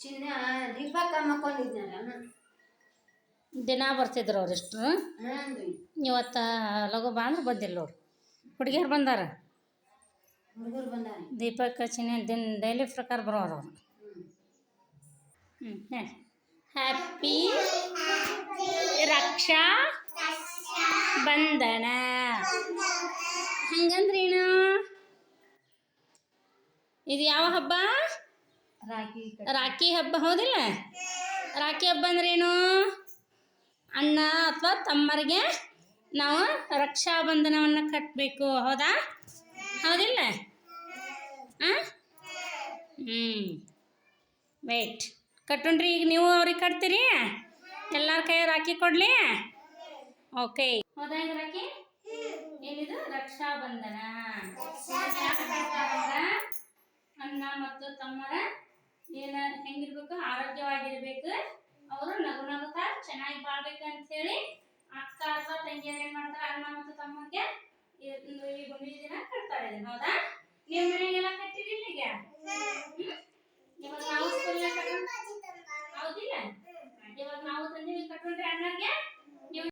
ಚಿನ್ನ ದೀಪಕ್ಕ ಮಕ್ಕೊಂಡಿದ್ನಲ್ಲ ದಿನ ಬರ್ತಿದ್ರು ಅವರಿಷ್ಟು ಇವತ್ತು ಲಘು ಬಾ ಅಂದ್ರೆ ಬಂದಿಲ್ಲ ನೋಡ್ರಿ ಹುಡುಗಿಯರು ಬಂದಾರ? ಹುಡುಗರು ಬಂದಾರ. ದೀಪಕ್ ಚಿನ್ನ ದಿನ ಡೈಲಿ ಪ್ರಕಾರ ಬರೋರು ಅವ್ರು. ಹ್ಞೂ ಹೇಳಿ ಹ್ಯಾಪಿ ರಕ್ಷಾ ಬಂಧನ. ಹಂಗಂದ್ರೇನು? ಇದು ಯಾವ ಹಬ್ಬ? ರಾಖಿ ರಾಖಿ ಹಬ್ಬ ಹೌದಿಲ್ಲ? ರಾಖಿ ಹಬ್ಬ ಅಂದ್ರೇನು? ಅಣ್ಣ ಅಥವಾ ತಮ್ಮರಿಗೆ ನಾವು ರಕ್ಷಾಬಂಧನವನ್ನು ಕಟ್ಟಬೇಕು ಹೌದಾ? ಹೌದಿಲ್ಲ? ಹಾಂ ಹ್ಞೂ ವೆಯ್ಟ್ ಕಟ್ಟೊಂಡ್ರಿ ಈಗ ನೀವು ಅವ್ರಿಗೆ ಕಟ್ತೀರಿ? ಎಲ್ಲರ ಕೈ ರಾಖಿ ಕೊಡಲಿ? ಓಕೆ ಹೌದಾ ಇದು ರಾಖಿ ಏನಿದು? ರಕ್ಷಾಬಂಧನ ಅಣ್ಣ ಮತ್ತು ತಮ್ಮರ ಏನ ಹೆಂಗಿರ್ಬೇಕು, ಆರೋಗ್ಯವಾಗಿರ್ಬೇಕು. ಅವರು ನಗು ನಗುತ್ತಾ ಚೆನ್ನಾಗಿ ಬಾಳ್ಬೇಕಂತ ಹೇಳಿ ಅಕ್ಕ ಅಥವಾ ತಂಗಿಯರ್ ಏನ್ ಮಾಡ್ತಾರೆ ಅಣ್ಣ ಮತ್ತು ತಮ್ಮಗೆ ಈ ಗುಂಡಿ ದಿನ ಕಟ್ತಾರೆ ಹೌದಾ? ನಿಮ್ಮ ಮನೆಗೆಲ್ಲ ಕಟ್ಟಿರಿ ಇಲ್ಲಿಗೆ? ಇವಾಗ ನಾವು ಹೌದಿಲ್ಲ? ಇವಾಗ ನಾವು ತಂದಿವಿ ಕಟ್ಕೊಂಡ್ರೆ ಅಣ್ಣ